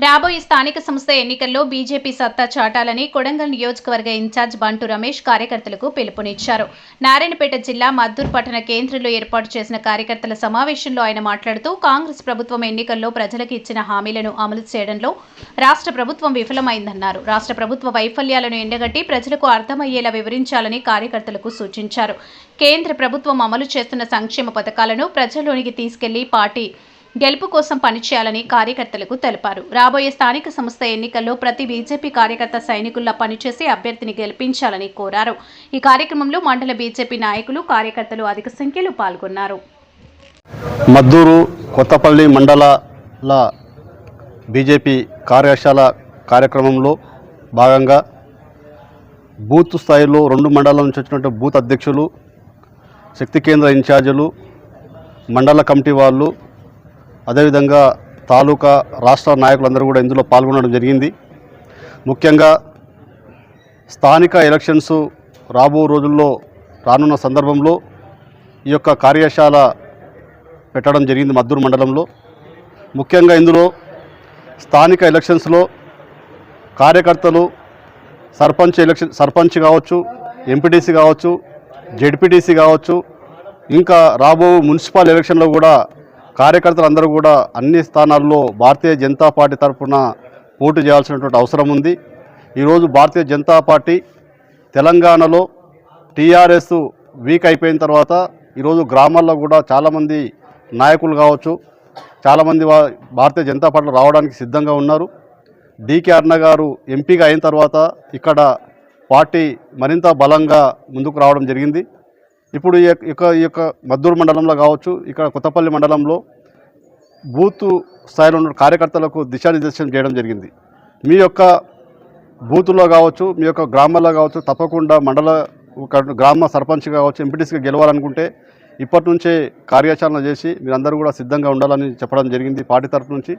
రాబోయే స్థానిక సంస్థ ఎన్నికల్లో బీజేపీ సత్తా చాటాలని కొడంగల్ నియోజకవర్గ ఇన్ఛార్జ్ బంటు రమేష్ కార్యకర్తలకు పిలుపునిచ్చారు. నారాయణపేట జిల్లా మద్దూర్ పట్టణ కేంద్రంలో ఏర్పాటు చేసిన కార్యకర్తల సమావేశంలో ఆయన మాట్లాడుతూ కాంగ్రెస్ ప్రభుత్వం ఎన్నికల్లో ప్రజలకు ఇచ్చిన హామీలను అమలు చేయడంలో రాష్ట్ర ప్రభుత్వం విఫలమైందన్నారు. రాష్ట్ర ప్రభుత్వ వైఫల్యాలను ఎండగట్టి ప్రజలకు అర్థమయ్యేలా వివరించాలని కార్యకర్తలకు సూచించారు. కేంద్ర ప్రభుత్వం అమలు చేస్తున్న సంక్షేమ పథకాలను ప్రజల్లోనికి తీసుకెళ్ళి పార్టీ గెలుపు కోసం పనిచేయాలని కార్యకర్తలకు తెలిపారు. రాబోయే స్థానిక సంస్థ ఎన్నికల్లో ప్రతి బీజేపీ కార్యకర్త సైనికుల్లా పనిచేసి అభ్యర్థిని గెలిపించాలని కోరారు. ఈ కార్యక్రమంలో మండల బీజేపీ నాయకులు కార్యకర్తలు అధిక సంఖ్యలో పాల్గొన్నారు. మద్దూరు కొత్తపల్లి మండలాల బీజేపీ కార్యశాల కార్యక్రమంలో భాగంగా బూత్ స్థాయిలో రెండు మండలాల నుంచి వచ్చినట్టు బూత్ అధ్యక్షులు శక్తి కేంద్ర ఇన్ఛార్జీలు మండల కమిటీ వాళ్ళు అదేవిధంగా తాలూకా రాష్ట్ర నాయకులందరూ కూడా ఇందులో పాల్గొనడం జరిగింది. ముఖ్యంగా స్థానిక ఎలక్షన్స్ రాబో రోజుల్లో రానున్న సందర్భంలో ఈ యొక్క కార్యశాల పెట్టడం జరిగింది మద్దూరు మండలంలో. ముఖ్యంగా ఇందులో స్థానిక ఎలక్షన్స్లో కార్యకర్తలు సర్పంచ్ ఎలక్షన్ సర్పంచ్ కావచ్చు ఎంపీటీసీ కావచ్చు జెడ్పీటీసీ కావచ్చు ఇంకా రాబో మున్సిపల్ ఎలక్షన్లో కూడా కార్యకర్తలు అందరూ కూడా అన్ని స్థానాల్లో భారతీయ జనతా పార్టీ తరఫున పోటీ చేయాల్సినటువంటి అవసరం ఉంది. ఈరోజు భారతీయ జనతా పార్టీ తెలంగాణలో టీఆర్ఎస్ వీక్ అయిపోయిన తర్వాత ఈరోజు గ్రామాల్లో కూడా చాలామంది నాయకులు కావచ్చు చాలామంది భారతీయ జనతా పార్టీ రావడానికి సిద్ధంగా ఉన్నారు. డీకే అన్న గారు ఎంపీగా అయిన తర్వాత ఇక్కడ పార్టీ మరింత బలంగా ముందుకు రావడం జరిగింది. ఇప్పుడు ఈ యొక్క- ఈ యొక్క మద్దూరు మండలంలో కావచ్చు ఇక్కడ కొత్తపల్లి మండలంలో బూత్ స్థాయిలో ఉన్న కార్యకర్తలకు దిశానిర్దేశం చేయడం జరిగింది. మీ యొక్క బూతుల్లో కావచ్చు మీ యొక్క గ్రామాల్లో కావచ్చు తప్పకుండా మండల గ్రామ సర్పంచ్ కావచ్చు ఎంపీటీసీగా గెలవాలనుకుంటే ఇప్పటి నుంచే కార్యాచరణ చేసి మీరందరూ కూడా సిద్ధంగా ఉండాలని చెప్పడం జరిగింది పార్టీ తరఫు నుంచి.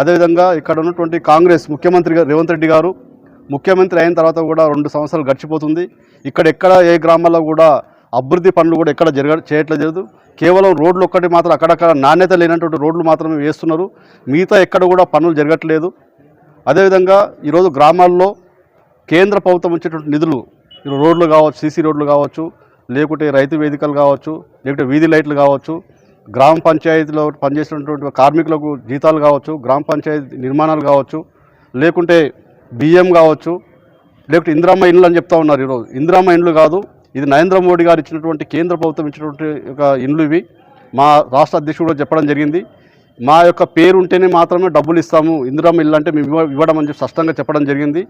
అదేవిధంగా ఇక్కడ ఉన్నటువంటి కాంగ్రెస్ ముఖ్యమంత్రి రేవంత్ రెడ్డి గారు ముఖ్యమంత్రి అయిన తర్వాత కూడా రెండు సంవత్సరాలు గడిచిపోతుంది. ఇక్కడ ఎక్కడ ఏ గ్రామాల్లో కూడా అభివృద్ధి పనులు కూడా ఎక్కడ జరగ చేయట్లేదు కేవలం రోడ్లు ఒక్కటి మాత్రం అక్కడక్కడ నాణ్యత లేనటువంటి రోడ్లు మాత్రమే వేస్తున్నారు. మిగతా ఎక్కడ కూడా పనులు జరగట్లేదు. అదేవిధంగా ఈరోజు గ్రామాల్లో కేంద్ర ప్రభుత్వం వచ్చేటువంటి నిధులు ఈ రోడ్లు కావచ్చు సీసీ రోడ్లు కావచ్చు లేకుంటే రైతు వేదికలు కావచ్చు లేకుంటే వీధి లైట్లు కావచ్చు గ్రామ పంచాయతీలో పనిచేసినటువంటి కార్మికులకు జీతాలు కావచ్చు గ్రామ పంచాయతీ నిర్మాణాలు కావచ్చు లేకుంటే బియ్యం కావచ్చు లేకుంటే ఇందిరామ్మ ఇండ్లు అని చెప్తా ఉన్నారు ఈరోజు. ఇందిరామ్మ ఇండ్లు కాదు ఇది నరేంద్ర మోడీ గారు ఇచ్చినటువంటి కేంద్ర ప్రభుత్వం ఇచ్చినటువంటి ఒక ఇండ్లు ఇవి. మా రాష్ట్ర అధ్యక్షుడు కూడా చెప్పడం జరిగింది. మా యొక్క పేరు ఉంటేనే మాత్రమే డబ్బులు ఇస్తాము. ఇందిరమ్మ ఇల్లు అంటే మేము ఇవ్వడం అని చెప్పి స్పష్టంగా చెప్పడం జరిగింది.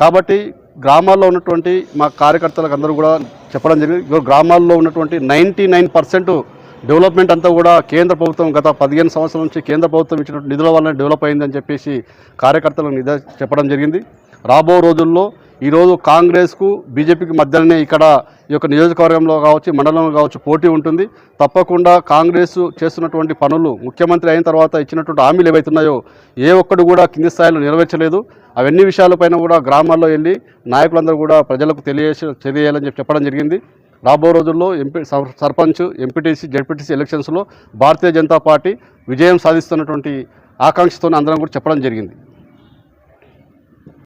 కాబట్టి గ్రామాల్లో ఉన్నటువంటి మా కార్యకర్తలకు అందరూ కూడా చెప్పడం జరిగింది. గ్రామాల్లో ఉన్నటువంటి నైంటీ నైన్ పర్సెంట్ డెవలప్మెంట్ అంతా కూడా కేంద్ర ప్రభుత్వం గత పదిహేను సంవత్సరాల నుంచి కేంద్ర ప్రభుత్వం ఇచ్చినటువంటి నిధుల వల్ల డెవలప్ అయిందని చెప్పేసి కార్యకర్తలకు నిధ చెప్పడం జరిగింది. రాబో రోజుల్లో ఈరోజు కాంగ్రెస్కు బీజేపీకి మధ్యలోనే ఇక్కడ ఈ యొక్క నియోజకవర్గంలో కావచ్చు మండలంలో కావచ్చు పోటీ ఉంటుంది. తప్పకుండా కాంగ్రెస్ చేస్తున్నటువంటి పనులు ముఖ్యమంత్రి అయిన తర్వాత ఇచ్చినటువంటి హామీలు ఏవైతున్నాయో ఏ ఒక్కడు కూడా కింది స్థాయిలో నెరవేర్చలేదు. అవన్నీ విషయాలపైన కూడా గ్రామాల్లో వెళ్ళి నాయకులందరూ కూడా ప్రజలకు తెలియజేసి తెలియాలని చెప్పి చెప్పడం జరిగింది. రాబో రోజుల్లో ఎంపీ సర్పంచ్ ఎంపీటీసీ జడ్పీటీసీ ఎలక్షన్స్లో భారతీయ జనతా పార్టీ విజయం సాధిస్తున్నటువంటి ఆకాంక్షతో అందరం కూడా చెప్పడం జరిగింది.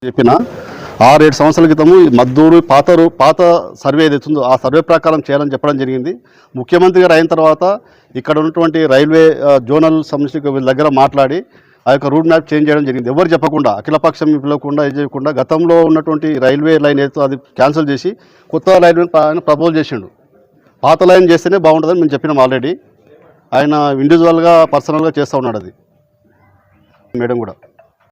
చెప్పిన ఆరేడు సంవత్సరాల క్రితము ఈ మద్దూరు పాతరు పాత సర్వే ఏదైతుందో ఆ సర్వే ప్రకారం చేయాలని చెప్పడం జరిగింది. ముఖ్యమంత్రి గారు అయిన తర్వాత ఇక్కడ ఉన్నటువంటి రైల్వే జోనల్ సంస్థ వీళ్ళ దగ్గర మాట్లాడి ఆ యొక్క రూట్ మ్యాప్ చేంజ్ చేయడం జరిగింది. ఎవరు చెప్పకుండా అఖిలపక్షం పిలవకుండా ఇది చేయకుండా గతంలో ఉన్నటువంటి రైల్వే లైన్ ఏదో అది క్యాన్సిల్ చేసి కొత్త లైన్ ఆయన ప్రపోజ్ చేసిండు. పాత లైన్ చేస్తేనే బాగుంటుందని మేము చెప్పినాం ఆల్రెడీ. ఆయన ఇండివిజువల్గా పర్సనల్గా చేస్తూ ఉన్నాడు అది. మేడం కూడా.